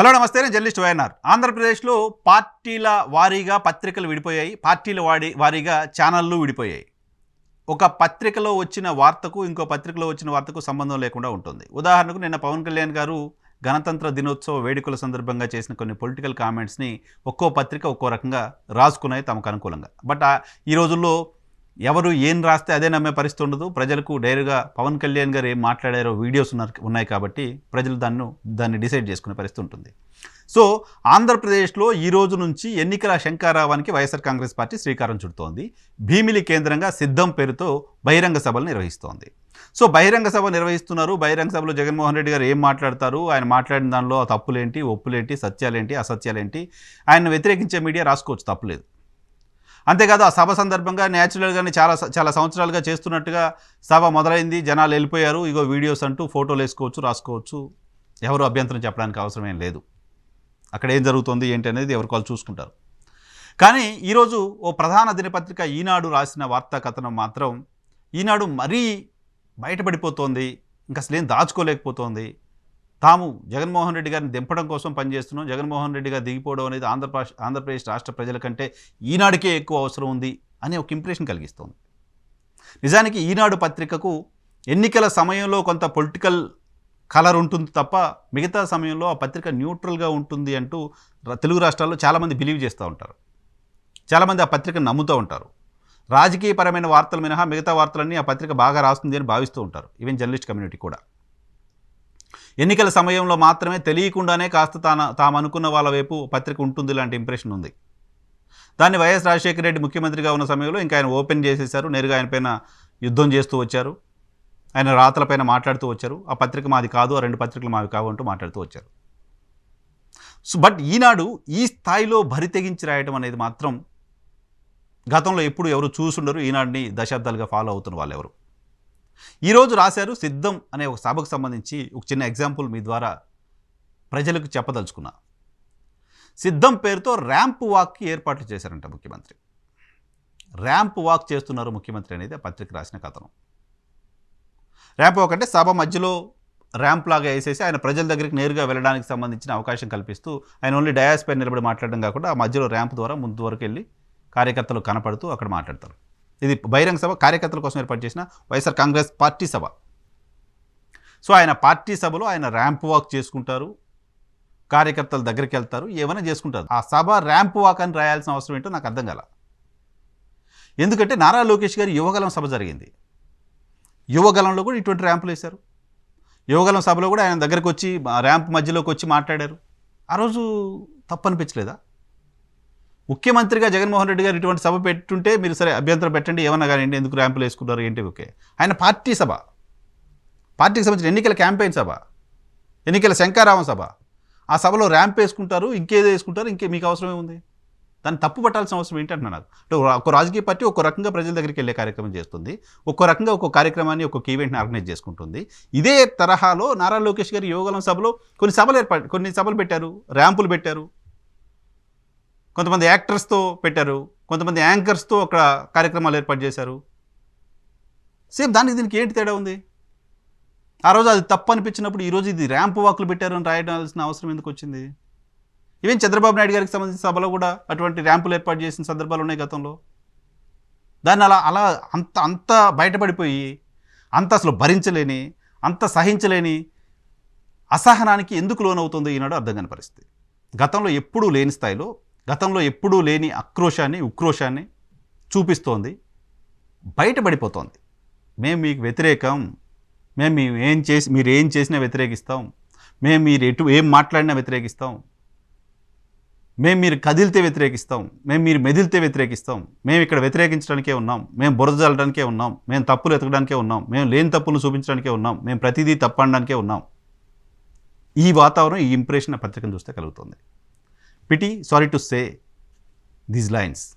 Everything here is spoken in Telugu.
హలో నమస్తే నేను జర్నలిస్ట్ వైఎన్ఆర్. ఆంధ్రప్రదేశ్లో పార్టీల వారీగా పత్రికలు విడిపోయాయి పార్టీల వాడి వారీగా ఛానళ్ళు విడిపోయాయి. ఒక పత్రికలో వచ్చిన వార్తకు ఇంకో పత్రికలో వచ్చిన వార్తకు సంబంధం లేకుండా ఉంటుంది. ఉదాహరణకు నిన్న పవన్ కళ్యాణ్ గారు గణతంత్ర దినోత్సవ వేడుకల సందర్భంగా చేసిన కొన్ని పొలిటికల్ కామెంట్స్ని ఒక్కో పత్రిక ఒక్కో రకంగా రాసుకున్నాయి తమకు అనుకూలంగా. బట్ ఈ రోజుల్లో ఎవరు ఏం రాస్తే అదే నమ్మే పరిస్థితి ఉండదు. ప్రజలకు డైరెక్ట్గా పవన్ కళ్యాణ్ గారు ఏం మాట్లాడారో వీడియోస్ ఉన్నారు ఉన్నాయి కాబట్టి ప్రజలు దాన్ని దాన్ని డిసైడ్ చేసుకునే పరిస్థితి ఉంటుంది. సో ఆంధ్రప్రదేశ్లో ఈ రోజు నుంచి ఎన్నికల శంకారావానికి వైఎస్ఆర్ కాంగ్రెస్ పార్టీ శ్రీకారం చుడుతోంది. భీమిలి కేంద్రంగా సిద్ధం పేరుతో బహిరంగ సభలు నిర్వహిస్తోంది. సో బహిరంగ సభ నిర్వహిస్తున్నారు. బహిరంగ సభలో జగన్మోహన్ రెడ్డి గారు ఏం మాట్లాడతారు? ఆయన మాట్లాడిన దానిలో తప్పులేంటి? ఒప్పులేంటి? సత్యాలేంటి? అసత్యాలేంటి? ఆయన వ్యతిరేకించే మీడియా రాసుకోవచ్చు తప్పులేదు. అంతేకాదు ఆ సభ సందర్భంగా న్యాచురల్గానే చాలా చాలా సంవత్సరాలుగా చేస్తున్నట్టుగా సభ మొదలైంది. జనాలు వెళ్ళిపోయారు. ఇగో వీడియోస్ అంటూ ఫోటోలు వేసుకోవచ్చు రాసుకోవచ్చు. ఎవరు అభ్యంతరం చెప్పడానికి అవసరం ఏం లేదు. అక్కడ ఏం జరుగుతుంది ఏంటి అనేది ఎవరికి వాళ్ళు చూసుకుంటారు. కానీ ఈరోజు ఓ ప్రధాన దినపత్రిక ఈనాడు రాసిన వార్తా కథనం మాత్రం ఈనాడు మరీ బయటపడిపోతోంది. ఇంకా అసలు ఏం దాచుకోలేకపోతోంది. తాము జగన్మోహన్ రెడ్డి గారిని దింపడం కోసం పనిచేస్తున్నాం. జగన్మోహన్ రెడ్డి గారు దిగిపోవడం అనేది ఆంధ్రప్రదేశ్ ఆంధ్రప్రదేశ్ రాష్ట్ర ప్రజల కంటే ఈనాడికే ఎక్కువ అవసరం ఉంది అనే ఒక ఇంప్రెషన్ కలిగిస్తోంది. నిజానికి ఈనాడు పత్రికకు ఎన్నికల సమయంలో కొంత పొలిటికల్ కలర్ ఉంటుంది తప్ప మిగతా సమయంలో ఆ పత్రిక న్యూట్రల్గా ఉంటుంది అంటూ తెలుగు రాష్ట్రాల్లో చాలామంది బిలీవ్ చేస్తూ ఉంటారు. చాలామంది ఆ పత్రికను నమ్ముతూ ఉంటారు. రాజకీయపరమైన వార్తలు మినహా మిగతా వార్తలన్నీ ఆ పత్రిక బాగా రాస్తుంది అని భావిస్తూ ఉంటారు. ఈవెన్ జర్నలిస్ట్ కమ్యూనిటీ కూడా. ఎన్నికల సమయంలో మాత్రమే తెలియకుండానే కాస్త తాను తాము అనుకున్న వాళ్ళ వైపు పత్రిక ఉంటుంది లాంటి ఇంప్రెషన్ ఉంది. దాన్ని వైఎస్ రాజశేఖర రెడ్డి ముఖ్యమంత్రిగా ఉన్న సమయంలో ఇంకా ఆయన ఓపెన్ చేసేశారు. నేరుగా ఆయన పైన యుద్ధం చేస్తూ వచ్చారు. ఆయన రాతలపైన మాట్లాడుతూ వచ్చారు. ఆ పత్రిక మాది కాదు ఆ రెండు పత్రికలు మావి కావు అంటూ మాట్లాడుతూ వచ్చారు. సో బట్ ఈనాడు ఈ స్థాయిలో భరి తెగించి రాయడం అనేది మాత్రం గతంలో ఎప్పుడు ఎవరు చూసుండరు. ఈనాడిని దశాబ్దాలుగా ఫాలో అవుతున్న వాళ్ళు ఎవరు? ఈరోజు రాశారు సిద్ధం అనే ఒక సభకు సంబంధించి ఒక చిన్న ఎగ్జాంపుల్ మీ ద్వారా ప్రజలకు చెప్పదలుచుకున్నా. సిద్ధం పేరుతో ర్యాంప్ వాక్కి ఏర్పాట్లు చేశారంట ముఖ్యమంత్రి. ర్యాంప్ వాక్ చేస్తున్నారు ముఖ్యమంత్రి అనేది ఆ పత్రిక రాసిన కథనం. ర్యాంప్ వాక్ అంటే సభ మధ్యలో ర్యాంప్ లాగా వేసేసి ఆయన ప్రజల దగ్గరికి నేరుగా వెళ్ళడానికి సంబంధించిన అవకాశం కల్పిస్తూ ఆయన ఓన్లీ డయాస్ నిలబడి మాట్లాడడం కాకుండా ఆ మధ్యలో ర్యాంప్ ద్వారా ముందు వరకు వెళ్ళి కార్యకర్తలు కనపడుతూ అక్కడ మాట్లాడతారు. ఇది బహిరంగ సభ కార్యకర్తల కోసం ఏర్పాటు చేసిన వైఎస్ఆర్ కాంగ్రెస్ పార్టీ సభ. సో ఆయన పార్టీ సభలో ఆయన ర్యాంప్ వాక్ చేసుకుంటారు కార్యకర్తల దగ్గరికి వెళ్తారు ఏమైనా చేసుకుంటారు. ఆ సభ ర్యాంప్ వాక్ అని రాయాల్సిన అవసరం ఏంటో నాకు అర్థం కాల. ఎందుకంటే నారా లోకేష్ గారి యువగలం సభ జరిగింది. యువగలంలో కూడా ఇటువంటి ర్యాంపులు వేశారు. యువగలం సభలో కూడా ఆయన దగ్గరకు వచ్చి ర్యాంప్ మధ్యలోకి వచ్చి మాట్లాడారు. ఆ రోజు తప్పు అనిపించలేదా ముఖ్యమంత్రిగా జగన్మోహన్ రెడ్డి గారు ఇటువంటి సభ పెట్టుంటే మీరు సరే అభ్యంతరం పెట్టండి ఏమన్నా కానీ ఎందుకు ర్యాంపులు వేసుకున్నారు ఏంటి ఓకే. ఆయన పార్టీ సభ. పార్టీకి సంబంధించిన ఎన్నికల క్యాంపెయిన్ సభ ఎన్నికల శంకారావం సభ. ఆ సభలో ర్యాంప్ వేసుకుంటారు ఇంకేదో వేసుకుంటారు ఇంకే మీకు అవసరమే ఉంది. దాన్ని తప్పు పట్టాల్సిన అవసరం ఏంటంటున్నా నాకు. అంటే ఒక రాజకీయ పార్టీ ఒక రకంగా ప్రజల దగ్గరికి వెళ్ళే కార్యక్రమం చేస్తుంది. ఒక్కో రకంగా ఒక్కో కార్యక్రమాన్ని ఒక్కొక్క ఈవెంట్ని ఆర్గనైజ్ చేసుకుంటుంది. ఇదే తరహాలో నారా లోకేష్ గారి యోగలం సభలో కొన్ని సభలు ఏర్పాటు కొన్ని సభలు పెట్టారు ర్యాంపులు పెట్టారు. కొంతమంది యాక్టర్స్తో పెట్టారు కొంతమంది యాంకర్స్తో అక్కడ కార్యక్రమాలు ఏర్పాటు చేశారు. సేమ్ దానికి దీనికి ఏంటి తేడా ఉంది? ఆ రోజు అది తప్పు అనిపించినప్పుడు ఈరోజు ఇది ర్యాంప్ వాకులు పెట్టారు అని రాయడాల్సిన అవసరం ఎందుకు వచ్చింది? ఈవెన్ చంద్రబాబు నాయుడు గారికి సంబంధించిన సభలో కూడా అటువంటి ర్యాంపులు ఏర్పాటు చేసిన సందర్భాలు ఉన్నాయి గతంలో. దాన్ని అలా అలా అంత అంత బయటపడిపోయి అంత అసలు భరించలేని అంత సహించలేని అసహనానికి ఎందుకు లోనవుతుందో ఈనాడు అర్థం కాని పరిస్థితి. గతంలో ఎప్పుడూ లేని స్థాయిలో గతంలో ఎప్పుడూ లేని ఆక్రోశాన్ని ఉక్రోషాన్ని చూపిస్తోంది. బయటపడిపోతోంది. మేము మీకు వ్యతిరేకం. మేము మేము ఏం చేసి మీరు ఏం చేసినా వ్యతిరేకిస్తాం. మేము మీరు ఎటు ఏం మాట్లాడినా వ్యతిరేకిస్తాం. మేము మీరు కదిలితే వ్యతిరేకిస్తాం. మేము మీరు మెదిలితే వ్యతిరేకిస్తాం. మేము ఇక్కడ వ్యతిరేకించడానికే ఉన్నాం. మేము బురద జల్లడానికే ఉన్నాం. మేము తప్పులు ఎతకడానికే ఉన్నాం. మేము లేని తప్పులు చూపించడానికే ఉన్నాం. మేము ప్రతిదీ తప్పనడానికే ఉన్నాం. ఈ వాతావరణం ఈ ఇంప్రెషన్ పత్రికను చూస్తే కలుగుతుంది. pity sorry to say these lines.